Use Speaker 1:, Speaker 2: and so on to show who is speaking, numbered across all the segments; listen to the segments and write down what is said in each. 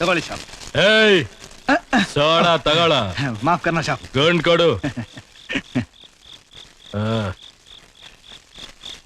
Speaker 1: ತಗೊಳ್ಳಿ ಶಾಪ್.
Speaker 2: ಏಯ್ ಸೋಡಾ ತಗೊಳ.
Speaker 1: ಮಾಫ್ ಕರ್ನ ಶಾಪ್.
Speaker 2: ಗಂಡ್ ಕೊಡು. ಆ,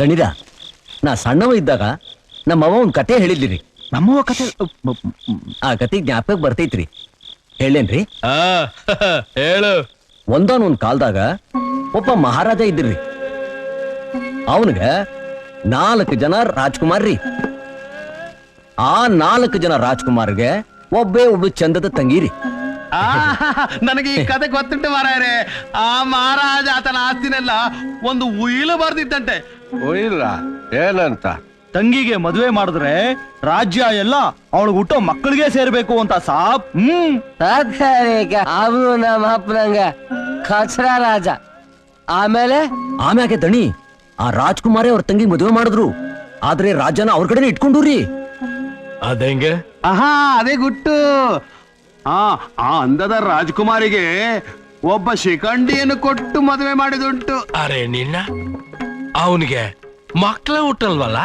Speaker 3: ದಣಿದ ನಾ ಸಣ್ಣವ ಇದ್ದಾಗ ನಮ್ಮ ಒಂದು ಒಂದ್ ಕತೆ ಹೇಳಿದ್ದೀರಿ
Speaker 1: ನಮ್ಮವ್ವ ಕತೆ
Speaker 3: ಆ ಕತೆ ಜ್ಞಾಪಕ ಬರ್ತೈತ್ರಿ. ಹೇಳೇನ್ರಿ
Speaker 2: ಆ, ಹೇಳು.
Speaker 3: ಒಂದಾನೊಂದ್ ಕಾಲ್ದಾಗ ಒಬ್ಬ ಮಹಾರಾಜ ಇದ್ರಿ ಅವನಿಗ ನಾಲ್ಕು ಜನ ರಾಜ್ಕುಮಾರ್ರಿ. ಆ ನಾಲ್ಕು ಜನ ರಾಜ್ಕುಮಾರ್ಗೆ ಒಬ್ಬೇ ಒಬ್ಬ ಚಂದದ ತಂಗಿರಿ.
Speaker 1: ಆ, ನನಗೆ ಈ ಕತೆ ಗೊತ್ತುಂಟು ಮಾರಾಯರೆ. ಆ ಮಹಾರಾಜ ಆತನ ಆಸ್ತಿನೆಲ್ಲ ಒಂದು ಉಯಿಲು ಬರ್ದಿತ್ತಂತೆ
Speaker 4: ಇಲ್ಲ ಏನಂತ?
Speaker 1: ತಂಗಿಗೆ ಮದುವೆ ಮಾಡಿದ್ರೆ ರಾಜ್ಯ ಎಲ್ಲ ಅವಳು ಹುಟ್ಟೋ ಮಕ್ಕಳಿಗೆ ಸೇರ್ಬೇಕು ಅಂತ ಸಾಪ್ ಹ್ಮ್.
Speaker 5: ಅವನು ನಮ್ಮ ಅಪ್ಪನಂಗ. ಕಚರ ರಾಜ. ಆಮೇಲೆ?
Speaker 3: ಆಮ್ಯಾಗೆ ದಣಿ? ಆ ರಾಜ್ಕುಮಾರೇ ಅವ್ರ ತಂಗಿ ಮದುವೆ ಮಾಡಿದ್ರು. ಆದ್ರೆ ರಾಜನ ಅವ್ರ ಕಡೆನೇ ಇಟ್ಕೊಂಡ್ರಿ.
Speaker 2: ಅದಂಗೆ
Speaker 1: ಆಹಾ ಅದೇ ಗುಟ್ಟು. ಆ ಆ ಅಂದದ ರಾಜ್ಕುಮಾರಿಗೆ ಒಬ್ಬ ಶಿಖಂಡಿಯನ್ನು ಕೊಟ್ಟು ಮದುವೆ ಮಾಡಿದುಂಟು.
Speaker 2: ಅರೆ ನಿನ್ನ ಅವನಿಗೆ ಮಕ್ಳು ಹುಟ್ಟಲ್ವಲ್ಲ?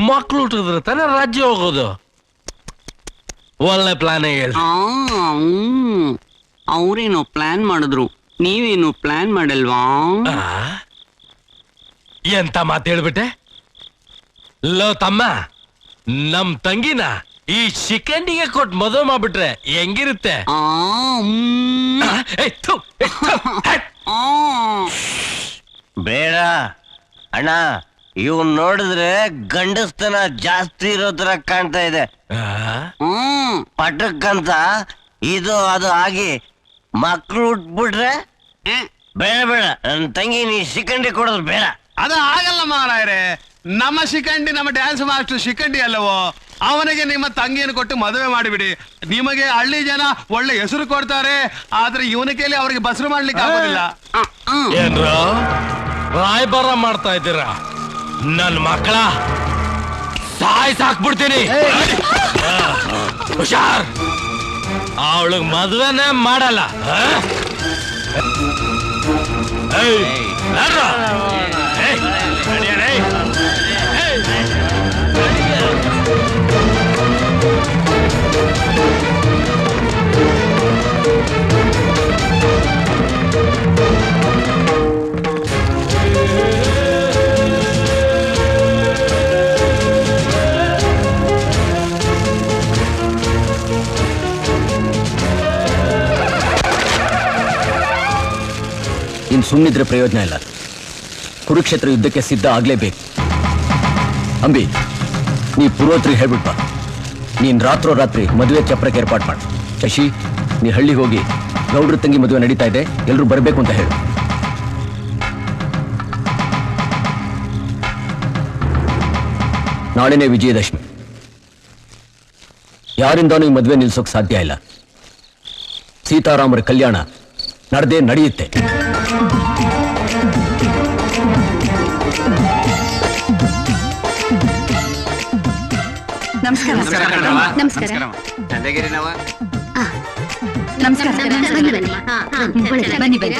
Speaker 2: ಮಕ್ಕಳು ಹುಟ್ಟಿದ್ರೆ ತಾನೇ ರಾಜ್ಯ ಹೋಗೋದು. ಒಳ್ಳೆ ಪ್ಲಾನ್ ಹೇಳಿ.
Speaker 6: ಅವ್ರೇನೋ ಪ್ಲಾನ್ ಮಾಡಿದ್ರು. ನೀವೇನು ಪ್ಲಾನ್ ಮಾಡಲ್ವಾ?
Speaker 2: ಎಂತ ಮಾತು ಹೇಳ್ಬಿಟ್ಟೆ? ಲೋ ತಮ್ಮ. ನಮ್ ತಂಗಿನ ಈ ಶಿಖಂಡಿಗೆ ಕೊಟ್ಟು ಮದುವೆ ಮಾಡ್ಬಿಟ್ರೆ ಹೆಂಗಿರುತ್ತೆ
Speaker 6: ಆ, ಮ್,
Speaker 2: ಆ, ಏ, ಥು, ಏ, ಥು, ಹಟ್.
Speaker 6: ಆ.
Speaker 5: ಬೇಡ ಅಣ್ಣ ಇವ್ ನೋಡಿದ್ರೆ ಗಂಡಸ್ತನ ಜಾಸ್ತಿ ಇರೋ ತರ ಕಾಣ್ತಾ ಇದೆ
Speaker 2: ಆ?
Speaker 6: ಹ್ಮ್.
Speaker 5: ಪಟಕ್ಕಂತ ಇದು ಅದು ಆಗಿ ಮಕ್ಳು ಉಟ್ಬಿಟ್ರೆ
Speaker 6: ಏ,
Speaker 5: ಬೇಡ ಬೇಡ ನನ್ ತಂಗಿ ನೀ ಸಿಕ್ಕಂಡಿ ಕೊಡೋದು ಬೇಡ
Speaker 1: ಅದು ಆಗಲ್ಲ ಮಾರಾಯರೆ ನಮ್ಮ ಶಿಖಂಡಿ ನಮ್ಮ ಡ್ಯಾನ್ಸ್ ಮಾಸ್ಟರ್ ಶಿಖಂಡಿ ಅಲ್ಲವೋ? ಅವನಿಗೆ ನಿಮ್ಮ ತಂಗಿಯನ್ನು ಕೊಟ್ಟು ಮದುವೆ ಮಾಡಿಬಿಡಿ. ನಿಮಗೆ ಹಳ್ಳಿ ಜನ ಒಳ್ಳೆ ಹೆಸರು ಕೊಡ್ತಾರೆ ಆದ್ರೆ ಇವನ ಕೇಳಿ ಅವರಿಗೆ ಬಸರು ಮಾಡ್ಲಿಕ್ಕೆ ಆಗೋದಿಲ್ಲ.
Speaker 2: ಏನ್ರ? ರಾಯಬಾರ ಮಾಡ್ತಾ ಇದ್ದೀರಾ? ನನ್ ಮಕ್ಕಳ ಸಾಯ್ ಸಾಕ್ಬಿಡ್ತೀನಿ. ಆ, ಹುಷಾರ್. ಅವಳಿಗೆ ಮದುವೆನೇ ಮಾಡಲ್ಲ? ಏಯ್,
Speaker 3: ಇನ್ ಸುಮ್ಮನಿದ್ರೆ ಪ್ರಯೋಜನ ಇಲ್ಲ. ಕುರುಕ್ಷೇತ್ರ ಯುದ್ಧಕ್ಕೆ ಸಿದ್ಧ ಆಗ್ಲೇಬೇಕು. ಅಂಬಿ, ನೀ ಪುರೋತ್ರಿ ಹೇಳ್ಬಿಟ್ಟ ನೀನ್ ರಾತ್ರೋ ರಾತ್ರಿ ಮದುವೆ ಚಪ್ರಕ್ಕೆ ಏರ್ಪಾಡ್ ಮಾಡು. ಶಶಿ, ನೀ ಹಳ್ಳಿಗೆ ಹೋಗಿ ಗೌಡ್ರ ತಂಗಿ ಮದುವೆ ನಡೀತಾ ಇದೆ, ಎಲ್ರು ಬರಬೇಕು ಅಂತ ಹೇಳು. ನಾಳೆನೇ ವಿಜಯದಶಮಿ. ಯಾರಿಂದಾನೂ ಈ ಮದುವೆ ನಿಲ್ಸೋಕ್ ಸಾಧ್ಯ ಇಲ್ಲ. ಸೀತಾರಾಮರ ಕಲ್ಯಾಣ ನಡೆದೇ ನಡೆಯುತ್ತೆ.
Speaker 7: ನಮಸ್ಕಾರ. ನಮಸ್ಕಾರ
Speaker 6: ಚಂದಗಿರಿನವ
Speaker 7: ನಮಸ್ಕಾರ. ಬನ್ನಿ ಬನ್ನಿ. ಬನ್ನಿ ಬನ್ನಿ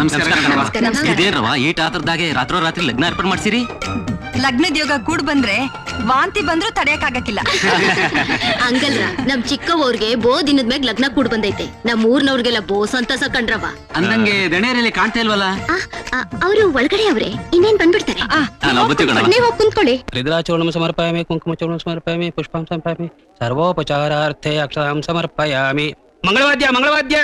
Speaker 6: ನಮಸ್ಕಾರ
Speaker 7: ನಮಸ್ಕಾರ, ನಮಸ್ಕಾರ.
Speaker 6: ಇದೇನವ ಈಟ ಆತರದಾಗೆ ರಾತ್ರೋ ರಾತ್ರಿ ಲಗ್ನ ಅರ್ಪಣೆ ಮಾಡ್ಸಿರಿ?
Speaker 7: ಲಗ್ನದ ಯೋಗ ಕೂಡ್ ಬಂದ್ರೆ ವಾಂತಿ ಬಂದ್ರೂ ತಡೆಯಕ್ಕಾಗಕ್ಕಿಲ್ಲ
Speaker 8: ಹಂಗಲ್ರ ನಮ್ ಚಿಕ್ಕವ್ರಿಗೆ ಬೋ ದಿನದ ಮ್ಯಾಗ ಲಗ್ನ ಕೂಡ್ ಬಂದೈತೆ. ನಮ್ ಊರ್ನವ್ರಿಗೆಲ್ಲ ಬೋ ಸಂತಸ ಕಂಡ್ರವ.
Speaker 6: ಅಂದಂಗೆ ದಣಿಯರಲ್ಲಿ ಕಾಣ್ತಾ ಇಲ್ವಲ್ಲ?
Speaker 8: ಅವರು ಒಳಗಡೆ ಅವ್ರೆ. ಇನ್ನೇನ್ ಬಂದ್ಬಿಡ್ತಾರೆ?
Speaker 6: ನೀವು
Speaker 8: ಕುಂತ್ಕೊಳ್ಳಿ.
Speaker 9: ರುದ್ರಾಚೂರ್ಣ ಸಮರ್ಪಯಾಮಿ ಕುಂಕುಮಚೂರ್ಣಂ ಸಮರ್ಪಯಾಮಿ ಪುಷ್ಪಂ ಸಮರ್ಪಯಾಮಿ ಸರ್ವೋಪಚಾರಾರ್ಥೆ ಅಕ್ಷರಾಂ ಸಮರ್ಪಯಾಮಿ. ಮಂಗಳವಾದ್ಯ ಮಂಗಳವಾದ್ಯ!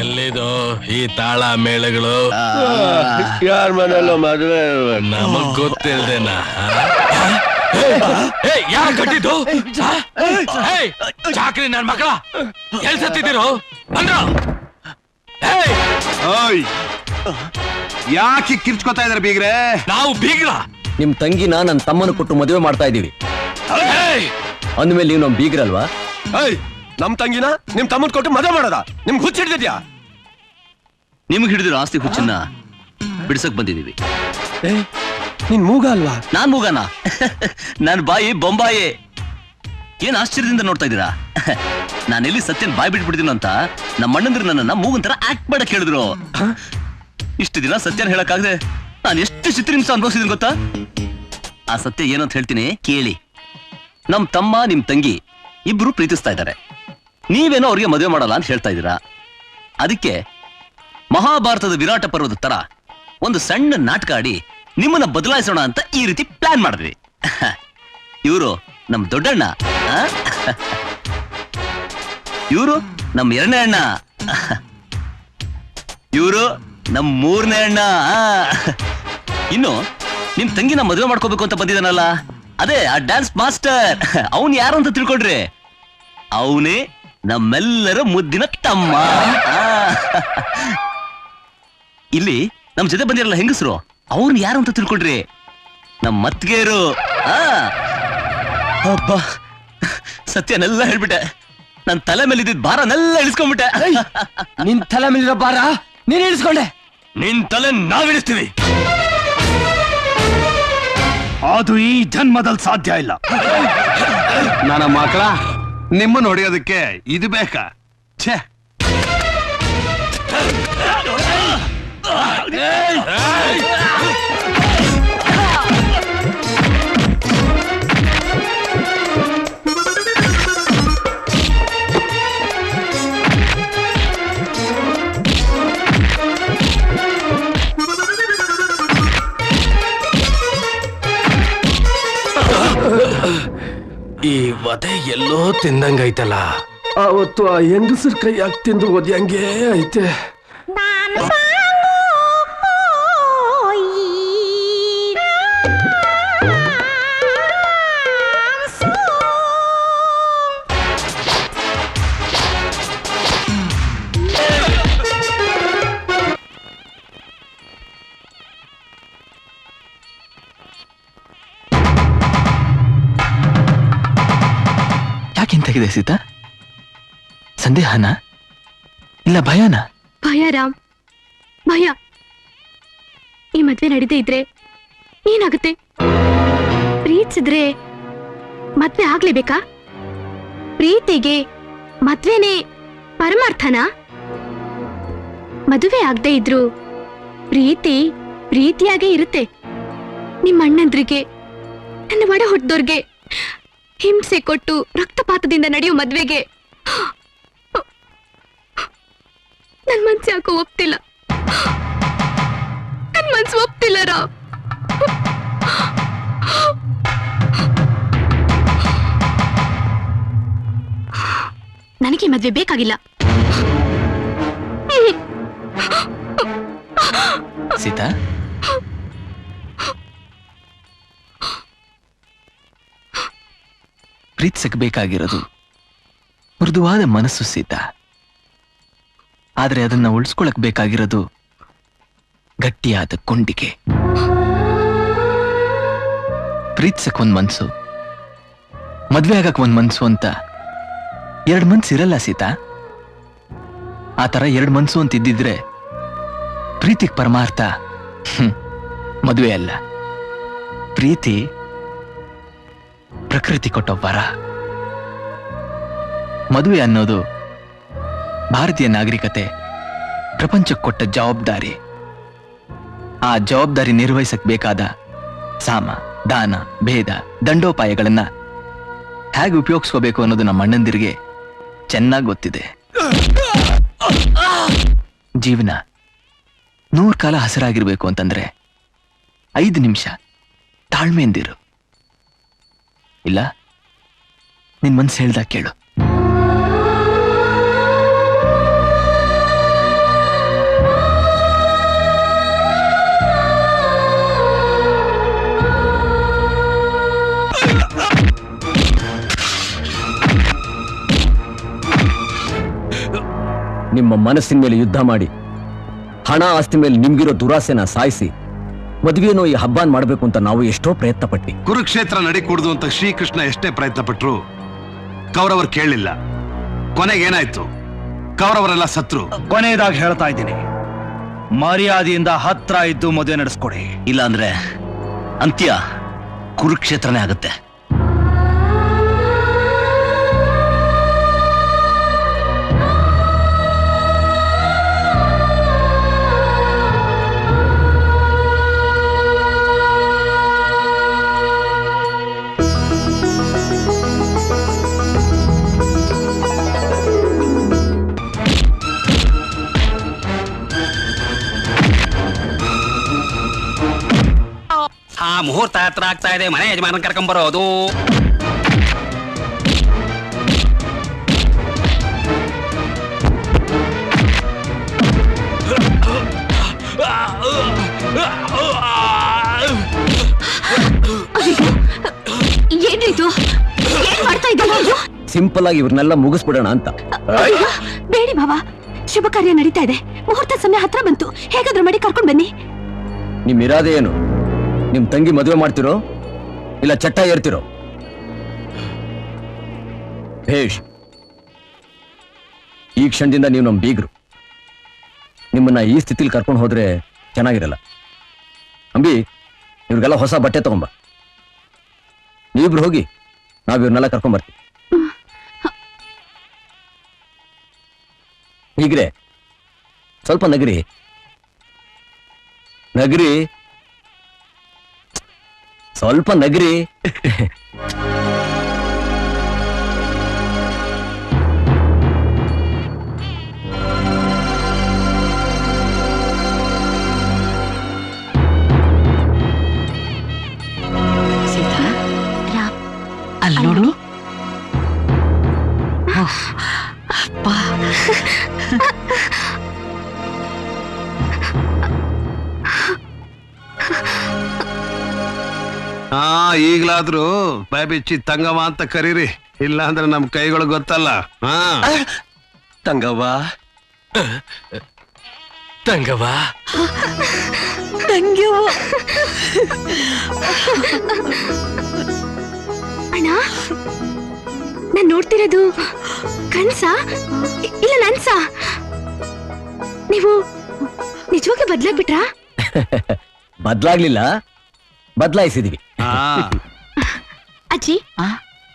Speaker 2: ಎಲ್ಲಿದು ಈ ತಾಳ ಮೇಳಗಳು.
Speaker 4: ಯಾರ ಮನೆಯಲ್ಲೋ ಮದುವೆ
Speaker 2: ನಮಗ್ ಗೊತ್ತಿಲ್ದೇನಾ? ಹೇ ಕಟ್ಟಿದ್ದು? ಚಾಕ್ರಿ ನನ್ ಮಕ್ಕಳ ಎಲ್ ಸತ್ತಿದ್ದೀರೋ? ಬಂದ್ರು?
Speaker 1: ಯಾಕೆ ಕಿರ್ಚ್ಕೊತಾ ಇದಾರೆ ಬೀಗ್ರೆ?
Speaker 2: ನಾವು ಬೀಗ್ರ.
Speaker 3: ನಿಮ್ ತಂಗಿನ ನನ್ ತಮ್ಮನ ಕೊಟ್ಟು ಮದುವೆ ಮಾಡ್ತಾ ಇದೀವಿ ಅಂದ್ಮೇಲೆ ನೀವು ನಮ್ ಬೀಗ್ರಲ್ವಾ?
Speaker 4: ನಮ್ ತಂಗಿನ ನಿಮ್ ತಮ್ಮನ್ ಕೊಟ್ಟು ಮದುವೆ ಮಾಡೋದ? ನಿಮ್ಗೆ ಹುಚ್ಚಿಡ್ದಿದ್ಯಾ
Speaker 6: ನಿಮ್ಗೆ ಹಿಡಿದಿರೋ ಆಸ್ತಿ ಹುಚ್ಚನ್ನ
Speaker 5: ಬಿಡ್ಸಕ್ ಬಂದಿದೀವಿ.
Speaker 10: ಏ ನಿನ್ ಮೂಗ ಅಲ್ವಾ?
Speaker 5: ನಾನ್ ಮೂಗನ? ನನ್ ಬಾಯಿ ಬೊಂಬಾಯಿ. ಏನ್ ಆಶ್ಚರ್ಯದಿಂದ ನೋಡ್ತಾ ಇದ್ದೀರಾ? ನಾನು ಎಲ್ಲಿ ಸತ್ಯನ್ ಬಾಯಿ ಬಿಟ್ಬಿಡ್ತೀನೋ ಅಂತ ನಮ್ಮ ಅಣ್ಣಂದ್ರು ನನ್ನನ್ನ ಮೂಗಂತರ ತರ ಆಕ್ಟ್ ಮಾಡಕ್ ಹೇಳಿದ್ರು. ಇಷ್ಟು ದಿನ ಸತ್ಯನ ಹೇಳಕ್ಕಾಗದೆ ನಾನು ಎಷ್ಟು ಚಿತ್ರಹಿಂಸ ಅನುಭವಿಸಿದೀನಿ ಗೊತ್ತಾ? ಆ ಸತ್ಯ ಏನು ಅಂತ ಹೇಳ್ತೀನಿ ಕೇಳಿ. ನಮ್ ತಮ್ಮ ನಿಮ್ ತಂಗಿ ಇಬ್ರು ಪ್ರೀತಿಸ್ತಾ ಇದ್ದಾರೆ. ನೀವೇನೋ ಅವ್ರಿಗೆ ಮದುವೆ ಮಾಡಲ್ಲ ಅಂತ ಹೇಳ್ತಾ ಇದ್ದೀರಾ? ಅದಕ್ಕೆ ಮಹಾಭಾರತದ ವಿರಾಟ ಪರ್ವದ ತರ ಒಂದು ಸಣ್ಣ ನಾಟಕ ಆಡಿ ನಿಮ್ಮನ್ನ ಬದಲಾಯಿಸೋಣ ಅಂತ ಈ ರೀತಿ ಪ್ಲಾನ್ ಮಾಡಿದ್ವಿ. ಇವರು ನಮ್ ದೊಡ್ಡಣ್ಣ. ಇವರು ನಮ್ ಎರಡನೇ ಅಣ್ಣ. ಇವರು ನಮ್ ಮೂರನೇ ಅಣ್ಣ. ಇನ್ನು ನಿಮ್ ತಂಗಿನ ಮದುವೆ ಮಾಡ್ಕೋಬೇಕು ಅಂತ ಬಂದಿದ್ದಾನಲ್ಲ. ಅದೇ, ಆ ಡ್ಯಾನ್ಸ್ ಮಾಸ್ಟರ್ ಅವನ್ ಯಾರು ಅಂತ ತಿಳ್ಕೊಡ್ರಿ ಅವನೇ ನಮ್ಮೆಲ್ಲರ ಮುದ್ದಿನ ತಮ್ಮ. ಇಲ್ಲಿ ನಮ್ ಜೊತೆ ಬಂದಿರಲ್ಲ ಹೆಂಗಸರು? ಅವ್ರನ್ನ ಯಾರು ಅಂತ ತಿಳ್ಕೊಂಡ್ರಿ ನಮ್ ಮತ್ಗೇರು ಆ. ಅಬ್ಬ ಸತ್ಯನೆಲ್ಲ ಹೇಳ್ಬಿಟ್ಟೆ. ನನ್ ತಲೆ ಮೇಲೆ ಇದ್ದಿದ್ ಭಾರನೆಲ್ಲ ಇಳಿಸ್ಕೊಂಡ್ಬಿಟ್ಟೆ.
Speaker 11: ನಿನ್ ತಲೆ ಮೇಲಿರೋ ಭಾರ ನೀನ್ ಇಳಿಸ್ಕೊಂಡೆ.
Speaker 2: ನಿನ್ ತಲೆ ನಾವಿಳಿಸ್ತೀವಿ
Speaker 1: ಅದು ಈ ಜನ್ಮದಲ್ಲಿ ಸಾಧ್ಯ ಇಲ್ಲ. ನನ್ನ ಮಕ್ಕಳ ನಿಮ್ಮನ್ನು ಹೊಡೆಯೋದಕ್ಕೆ ಇದು ಬೇಕಾ? ಛೇ
Speaker 2: ಈ ವಧೆ ಎಲ್ಲೋ ತಿಂದಂಗೈತಲ್ಲ.
Speaker 10: ಅವತ್ತು ಆ ಹೆಂಗಸರ್ ಕೈ ಯಾಕೆ ತಿಂದು ಓದ್ಯಂಗೆ ಐತೆ.
Speaker 11: ಸಂದೇಹನ? ಇಲ್ಲ ಭಯನ?
Speaker 8: ಭಯ ರಾಮ್. ಭಯ. ಈ ಮದ್ವೆ ನಡೀತಾ ಇದ್ರೆ ಏನಾಗುತ್ತೆ? ಪ್ರೀತಿಸಿದ್ರೆ ಮದ್ವೆ ಆಗ್ಲೇಬೇಕಾ? ಪ್ರೀತಿಗೆ ಮದ್ವೆನೇ ಪರಮಾರ್ಥನಾ? ಮದುವೆ ಆಗದೆ ಇದ್ರು ಪ್ರೀತಿ ಪ್ರೀತಿಯಾಗೇ ಇರುತ್ತೆ. ನಿಮ್ಮ ಅಣ್ಣಂದ್ರಿಗೆ, ನನ್ನ ಒಡ ಹುಟ್ಟಿದವ್ರಿಗೆ ಹಿಂಸೆ ಕೊಟ್ಟು ರಕ್ತಪಾತದಿಂದ ನಡೆಯೋ ಮದ್ವೆಗೆ. ನನ್ ಮನ್ಸು ಯಾಕೋ ಒಪ್ತಿಲ್ಲ. ನನ್ ಮನ್ಸು ಒಪ್ತಿಲ್ಲ ರಾವ್ ನನಗೆ ಮದ್ವೆ ಬೇಕಾಗಿಲ್ಲ.
Speaker 11: ಸೀತಾ? ಪ್ರೀತಿಸಕ್ ಬೇಕಾಗಿರೋದು ಮೃದುವಾದ ಮನಸ್ಸು ಸೀತಾ. ಆದ್ರೆ ಅದನ್ನ ಉಳಿಸ್ಕೊಳಕ್ ಬೇಕಾಗಿರೋದು ಗಟ್ಟಿಯಾದ ಕೊಂಡಿಗೆ. ಪ್ರೀತ್ಸಕ್ ಒಂದ್ ಮನ್ಸು, ಮದ್ವೆ ಆಗಕ್ ಒಂದ್ ಮನ್ಸು ಅಂತ ಎರಡ್ ಮನ್ಸು ಇರಲ್ಲ ಸೀತಾ? ಆ ತರ ಎರಡ್ ಮನ್ಸು ಅಂತ ಇದ್ದಿದ್ರೆ ಪ್ರೀತಿಗ್ ಪರಮಾರ್ಥ ಮದುವೆ ಅಲ್ಲ. ಪ್ರೀತಿ ಪ್ರಕೃತಿ ಕೊಟ್ಟ ವರ ಮದುವೆ ಅನ್ನೋದು ಭಾರತೀಯ ನಾಗರಿಕತೆ ಪ್ರಪಂಚಕ್ಕೆ ಕೊಟ್ಟ ಜವಾಬ್ದಾರಿ. ಆ ಜವಾಬ್ದಾರಿ ನಿರ್ವಹಿಸಕ್ ಬೇಕಾದ ಸಾಮ, ದಾನ, ಭೇದ, ದಂಡೋಪಾಯಗಳನ್ನ ಹೇಗೆ ಉಪಯೋಗಿಸ್ಕೋಬೇಕು ಅನ್ನೋದು ನಮ್ಮ ಅಣ್ಣಂದಿರಿಗೆ ಚೆನ್ನಾಗಿ ಗೊತ್ತಿದೆ. ಜೀವನ ನೂರು ಕಾಲ ಹಸಿರಾಗಿರ್ಬೇಕು ಅಂತಂದ್ರೆ ಐದು ನಿಮಿಷ ತಾಳ್ಮೆಯಿಂದಿರು. ಇಲ್ಲ? ನಿನ್ ಮನ್ಸು ಹೇಳ್ದಾಗ ಕೇಳು. ನಿಮ್ಮ ಮನಸ್ಸಿನ ಮೇಲೆ ಯುದ್ಧ ಮಾಡಿ. ಹಣ ಆಸ್ತಿ ಮೇಲೆ ನಿಮ್ಗಿರೋ ದುರಾಸೆನ ಸಾಯಿಸಿ. ಮದುವೆನೋ ಈ ಹಬ್ಬನ್ ಮಾಡಬೇಕು ಅಂತ ನಾವು ಎಷ್ಟೋ ಪ್ರಯತ್ನ ಪಟ್ಟಿ
Speaker 1: ಕುರುಕ್ಷೇತ್ರ ನಡಿ ಕುಡ್ದು ಅಂತ ಶ್ರೀಕೃಷ್ಣ ಎಷ್ಟೇ ಪ್ರಯತ್ನ ಪಟ್ರು ಕೌರವರು ಕೇಳಲಿಲ್ಲ. ಕೊನೆಗೆ ಏನಾಯ್ತು? ಕೌರವರೆಲ್ಲ ಸತ್ರು.
Speaker 12: ಕೊನೆಯದಾಗಿ ಹೇಳ್ತಾ ಇದ್ದೀನಿ.
Speaker 5: ಮರ್ಯಾದೆಯಿಂದ ಹತ್ರ ಇದ್ದು ಮದುವೆ ನಡೆಸ್ಕೊಡಿ. ಇಲ್ಲಾಂದ್ರೆ ಅಂತ್ಯ ಕುರುಕ್ಷೇತ್ರನೇ ಆಗುತ್ತೆ.
Speaker 9: ಆಗ್ತಾ ಇದೆ. ಮನೆ ಯಜಮಾನ ಕರ್ಕೊಂಬರೋದು
Speaker 8: ಏನ್ರಿ ಇದು? ಏನ್ ಮಾಡ್ತಾ
Speaker 3: ಸಿಂಪಲ್ ಆಗಿ ಇವ್ರನ್ನೆಲ್ಲ ಮುಗಿಸ್ಬಿಡೋಣ ಅಂತ.
Speaker 8: ಅಯ್ಯೋ, ಬೇಡಿ ಬಾಬಾ ಶುಭ ಕಾರ್ಯ ನಡೀತಾ ಇದೆ. ಮುಹೂರ್ತ ಸಮಯ ಹತ್ರ ಬಂತು. ಹೇಗಾದ್ರೂ ಮಾಡಿ ಕರ್ಕೊಂಡ್ ಬನ್ನಿ.
Speaker 3: ನಿಮ್ಮ ಇರಾದೆ ಏನು? ನಿಮ್ ತಂಗಿ ಮದುವೆ ಮಾಡ್ತಿರೋ? ಇಲ್ಲ ಚಟ್ಟ ಏರ್ತಿರೋ? ಭೇಷ್ ಈ ಕ್ಷಣದಿಂದ ನೀವು ನಮ್ಮ ಬೀಗ್ರು. ನಿಮ್ಮನ್ನ ಈ ಸ್ಥಿತಿಲಿ ಕರ್ಕೊಂಡು ಹೋದ್ರೆ ಚೆನ್ನಾಗಿರಲ್ಲ. ಅಂಬಿ, ಇವ್ರಿಗೆಲ್ಲ ಹೊಸ ಬಟ್ಟೆ ತಗೊಂಬ. ನೀವಿಬ್ರು ಹೋಗಿ, ನಾವ್ ಇವ್ರನ್ನೆಲ್ಲ ಕರ್ಕೊಂಡ್ ಬರ್ತೀವಿ. ಹೀಗ್ರೆ, ಸ್ವಲ್ಪ ನಗರಿ. ನಗರಿ ಸ್ವಲ್ಪ ನಗರಿ
Speaker 1: ಹಾ ಈಗ್ಲಾದ್ರೂ ಬಾಯ್ ಬಿಚ್ಚಿ ತಂಗವ ಅಂತ ಕರೀರಿ. ಇಲ್ಲ ಅಂದ್ರೆ ನಮ್ ಕೈಗಳು ಗೊತ್ತಲ್ಲ. ಹಾ.
Speaker 5: ತಂಗವ್ವ.
Speaker 2: ತಂಗವ್ವ.
Speaker 8: ಅಣ್ಣ ನಾನ್ ನೋಡ್ತಿರೋದು ಕನ್ಸ? ಇಲ್ಲ ನನ್ಸ? ನೀವು ನಿಜವಾಗ್ಲೂ ಬದ್ಲಾಗ್ಬಿಟ್ರಾ?
Speaker 3: ಬದ್ಲಾಗ್ಲಿಲ್ಲ. ಬದ್ಲಾಯಿಸಿದೀವಿ.
Speaker 1: ಹಾ
Speaker 8: ಅಜ್ಜಿ
Speaker 7: ಆ?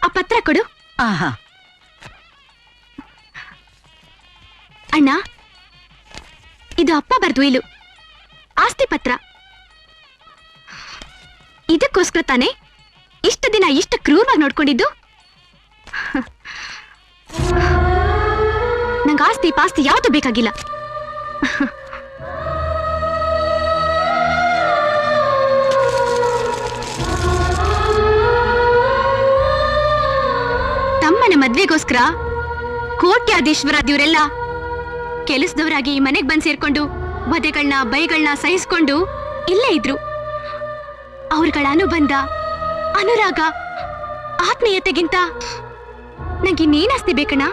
Speaker 8: ಆ ಪತ್ರ ಕೊಡು.
Speaker 7: ಆಹಾ.
Speaker 8: ಅಣ್ಣ ಇದು ಅಪ್ಪ ಬರ್ದು ಇಲ್ಲು. ಆಸ್ತಿ ಪತ್ರ. ಇದಕ್ಕೋಸ್ಕರ ತಾನೆ ಇಷ್ಟು ದಿನ ಇಷ್ಟು ಕ್ರೂರವಾಗಿ ನೋಡ್ಕೊಂಡಿದ್ದು. ನಂಗೆ ಆಸ್ತಿ ಪಾಸ್ತಿ ಯಾವುದು ಬೇಕಾಗಿಲ್ಲ. ತಮ್ಮನ ಮದ್ವೆಗೋಸ್ಕರ ಕೋಟ್ಯಾಧೀಶ್ವರಾದಿಯವರೆಲ್ಲ ಕೆಲಸದವರಾಗಿ ಈ ಮನೆಗ್ ಬಂದ್ ಸೇರ್ಕೊಂಡು ವಧೆಗಳನ್ನ ಬೈಗಳನ್ನ ಸಹಿಸ್ಕೊಂಡು ಇಲ್ಲೇ ಇದ್ರು. ಅವ್ರಗಳ ಅನುಬಂಧ, ಅನುರಾಗ, ಆತ್ಮೀಯತೆಗಿಂತ ನಂಗೆ ಇನ್ನೇನ್ ಆಸ್ತಿ ಬೇಕಣ್ಣ?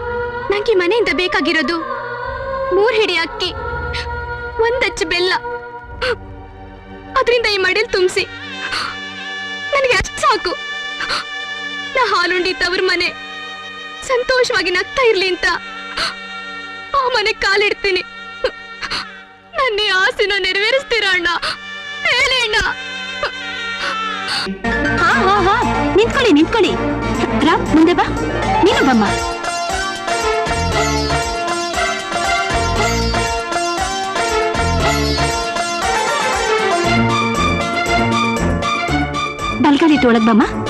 Speaker 8: ನಂಗೆ ಮನೆಯಿಂದ ಬೇಕಾಗಿರೋದು ಮೂರ್ ಹಿಡಿ ಅಕ್ಕಿ, ಒಂದಚ್ಚು ಬೆಲ್ಲ. ಅದರಿಂದ ಈ ಮಡಿಲ್ ತುಂಬಿಸಿ. ನನಗೆ ಅಷ್ಟು ಸಾಕು. ನಾ ಹಾಲುಂಡಿ ತವ್ರ ಮನೆ. ಸಂತೋಷವಾಗಿ ನಗ್ತಾ ಇರ್ಲಿ ಅಂತ. ಆ ಮನೆ ಕಾಲಿಡ್ತೀನಿ. ನನ್ನ ಆಸೆನ ನೆರವೇರಿಸ್ತೀರ ಅಣ್ಣ? ಹೇಳಿ ಅಣ್ಣ. ಹಾ ಹಾ ಹಾ. ನಿಂತ್ಕೊಳ್ಳಿ ನಿಂತ್ಕೊಳ್ಳಿ. ರಾಮ್, ಮುಂದೆ ಬಾ. ನೀನು ಬಮ್ಮ. ಬಲ್ಗಾಲಿಟ್ಟು ಒಳಗ್ ಬಮ್ಮ.